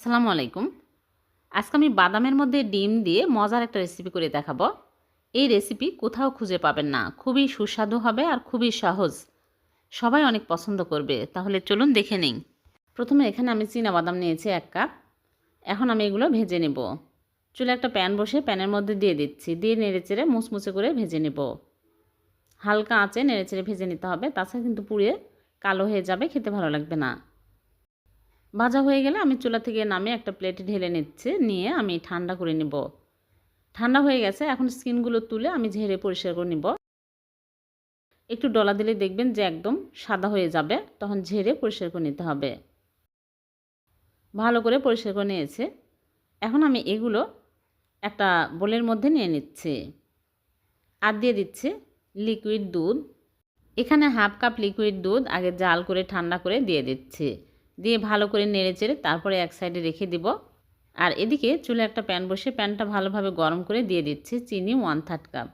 আসসালামু আলাইকুম। আজকে আমি বাদামের মধ্যে ডিম দিয়ে মজার একটা রেসিপি করে দেখাবো। এই রেসিপি কোথাও খুঁজে পাবেন না। খুবই সুস্বাদু হবে আর খুবই সহজ। সবাই অনেক পছন্দ করবে। তাহলে চলুন দেখে নিই। প্রথমে এখানে আমি চীনা বাদাম নিয়েছি এক কাপ। এখন আমি এগুলো ভেজে নেব। চুলে একটা প্যান বসে প্যানের মধ্যে দিয়ে দিচ্ছি। দিয়ে নেড়েচেড়ে মুচমুচে করে ভেজে নেব। হালকা আঁচে নেড়েচেড়ে ভেজে নিতে হবে। তাছাড়া কিন্তু পুড়ে কালো হয়ে যাবে, খেতে ভালো লাগবে না। ভাজা হয়ে গেলে আমি চুলা থেকে নামে একটা প্লেটে ঢেলে নিচ্ছে, নিয়ে আমি ঠান্ডা করে নিব। ঠান্ডা হয়ে গেছে, এখন স্কিনগুলো তুলে আমি ঝেড়ে পরিষ্কার করে নিব। একটু ডলা দিলে দেখবেন যে একদম সাদা হয়ে যাবে, তখন ঝেড়ে পরিষ্কার করে নিতে হবে। ভালো করে পরিষ্কার করে নিয়েছে। এখন আমি এগুলো একটা বোলের মধ্যে নিয়ে নিচ্ছি। আর দিয়ে দিচ্ছি লিকুইড দুধ। এখানে হাফ কাপ লিকুইড দুধ আগে জাল করে ঠান্ডা করে দিয়ে দিচ্ছি। দিয়ে ভালো করে নেড়ে চেড়ে তারপরে এক সাইডে রেখে দিব। আর এদিকে চুলে একটা প্যান বসে প্যানটা ভালোভাবে গরম করে দিয়ে দিচ্ছি চিনি ওয়ান থার্ড কাপ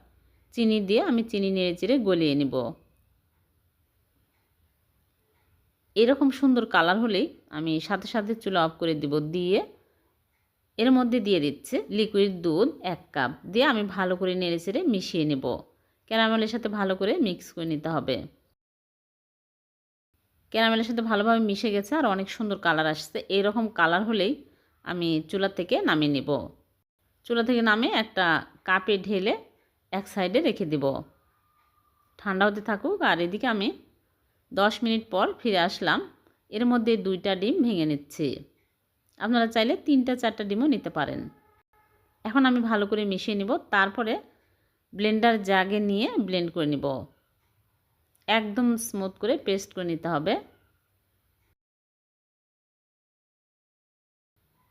চিনি দিয়ে আমি চিনি নেড়ে চেড়ে গলিয়ে নিব। এরকম সুন্দর কালার হলেই আমি সাথে সাথে চুলা অফ করে দিব দিয়ে। এর মধ্যে দিয়ে দিচ্ছে লিকুইড দুধ এক কাপ দিয়ে আমি ভালো করে নেড়ে চেড়ে মিশিয়ে নেব। ক্যারামেলের সাথে ভালো করে মিক্স করে নিতে হবে। ক্যারামেলের সাথে ভালোভাবে মিশে গেছে আর অনেক সুন্দর কালার আসছে। এইরকম কালার হলেই আমি চুলা থেকে নামিয়ে নেব। চুলা থেকে নামে একটা কাপে ঢেলে এক সাইডে রেখে দেব। ঠান্ডা হতে থাকুক, আর এদিকে আমি দশ মিনিট পর ফিরে আসলাম। এর মধ্যে দুইটা ডিম ভেঙে নিচ্ছি। আপনারা চাইলে তিনটা, চারটা ডিমও নিতে পারেন। এখন আমি ভালো করে মিশিয়ে নিব। তারপরে ব্লেন্ডার জাগে নিয়ে ব্লেন্ড করে নিব। একদম স্মুথ করে পেস্ট করে নিতে হবে।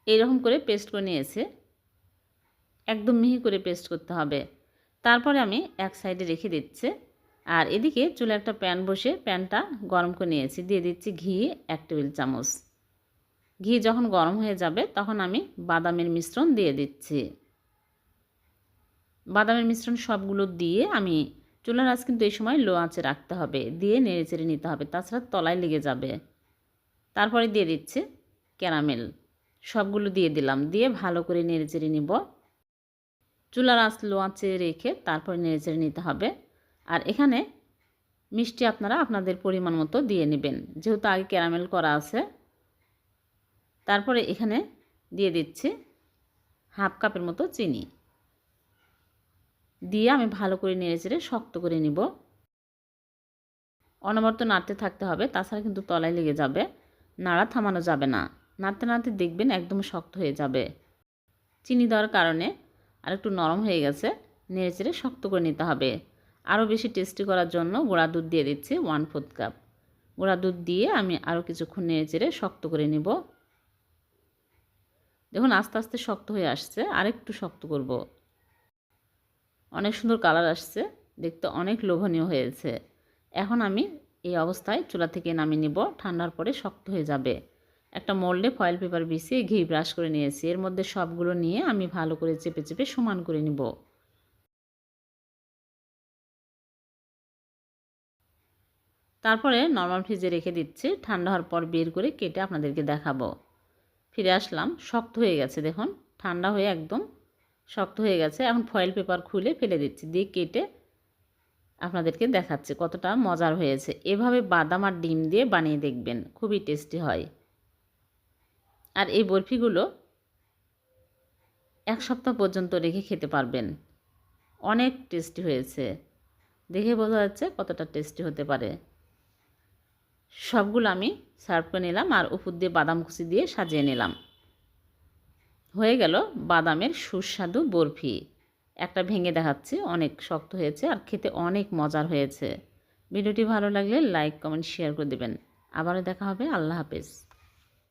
এইরকম করে পেস্ট করে নিয়েছে। একদম মিহি করে পেস্ট করতে হবে। তারপরে আমি এক সাইডে রেখে দিচ্ছি। আর এদিকে চুলে একটা প্যান বসে প্যানটা গরম করে নিয়েছি। দিয়ে দিচ্ছি ঘি এক টেবিল চামচ। ঘি যখন গরম হয়ে যাবে তখন আমি বাদামের মিশ্রণ দিয়ে দিচ্ছি। বাদামের মিশ্রণ সবগুলো দিয়ে আমি চুলার আঁচ কিন্তু এই সময় লো আঁচে রাখতে হবে, দিয়ে নেড়ে চেড়ে নিতে হবে, তাছাড়া তলায় লেগে যাবে। তারপরে দিয়ে দিচ্ছে ক্যারামেল। সবগুলো দিয়ে দিলাম, দিয়ে ভালো করে নেড়ে চেড়ে নিব। চুলার আঁচ লো আঁচে রেখে তারপরে নেড়ে চেড়ে নিতে হবে। আর এখানে মিষ্টি আপনারা আপনাদের পরিমাণ মতো দিয়ে নেবেন, যেহেতু আগে ক্যারামেল করা আছে। তারপরে এখানে দিয়ে দিচ্ছি হাফ কাপের মতো চিনি। দিয়ে আমি ভালো করে নেড়ে চেড়ে শক্ত করে নিব। অনবরত নাড়তে থাকতে হবে, তাছাড়া কিন্তু তলায় লেগে যাবে। নাড়া থামানো যাবে না। নাড়তে নাড়তে দেখবেন একদম শক্ত হয়ে যাবে। চিনি দেওয়ার কারণে আর একটু নরম হয়ে গেছে, নেড়ে চেড়ে শক্ত করে নিতে হবে। আরও বেশি টেস্টি করার জন্য গোড়া দুধ দিয়ে দিচ্ছি ওয়ান ফোর্থ কাপ। গোড়া দুধ দিয়ে আমি আরও কিছুক্ষণ নেড়ে চেড়ে শক্ত করে নিব। দেখুন আস্তে আস্তে শক্ত হয়ে আসছে, আরেকটু শক্ত করব। অনেক সুন্দর কালার আসছে। দেখতে অনেক লোভনীয় হয়েছে। এখন আমি এই অবস্থায় চুলা থেকে নামিয়ে নিব। ঠান্ডার পরে শক্ত হয়ে যাবে। একটা মোল্ডে ফয়েল পেপার বিছিয়ে ঘি ব্রাশ করে নিয়েছি। এর মধ্যে সবগুলো নিয়ে আমি ভালো করে চেপে চেপে সমান করে নিব। তারপরে নর্মাল ফ্রিজে রেখে দিচ্ছি। ঠান্ডা হওয়ার পর বের করে কেটে আপনাদেরকে দেখাবো। ফিরে আসলাম। শক্ত হয়ে গেছে, দেখুন। ঠান্ডা হয়ে একদম শক্ত হয়ে গেছে। এখন ফয়েল পেপার খুলে ফেলে দিচ্ছি। দিয়ে কেটে আপনাদেরকে দেখাচ্ছে কতটা মজার হয়েছে। এভাবে বাদাম আর ডিম দিয়ে বানিয়ে দেখবেন। খুবই টেস্টি হয়। আর এই বরফিগুলো এক সপ্তাহ পর্যন্ত রেখে খেতে পারবেন। অনেক টেস্টি হয়েছে। দেখে বোঝা যাচ্ছে কতটা টেস্টি হতে পারে। সবগুলো আমি সার্ভ করে নিলাম আর উপর দিয়ে বাদাম কুচি দিয়ে সাজিয়ে নিলাম। হয়ে গেল বাদামের সুস্বাদু বরফি। একটা ভেঙে দেখাচ্ছি, অনেক শক্ত হয়েছে আর খেতে অনেক মজার হয়েছে। ভিডিওটি ভালো লাগলে লাইক কমেন্ট শেয়ার করে দেবেন। আবারও দেখা হবে, আল্লাহ হাফেজ।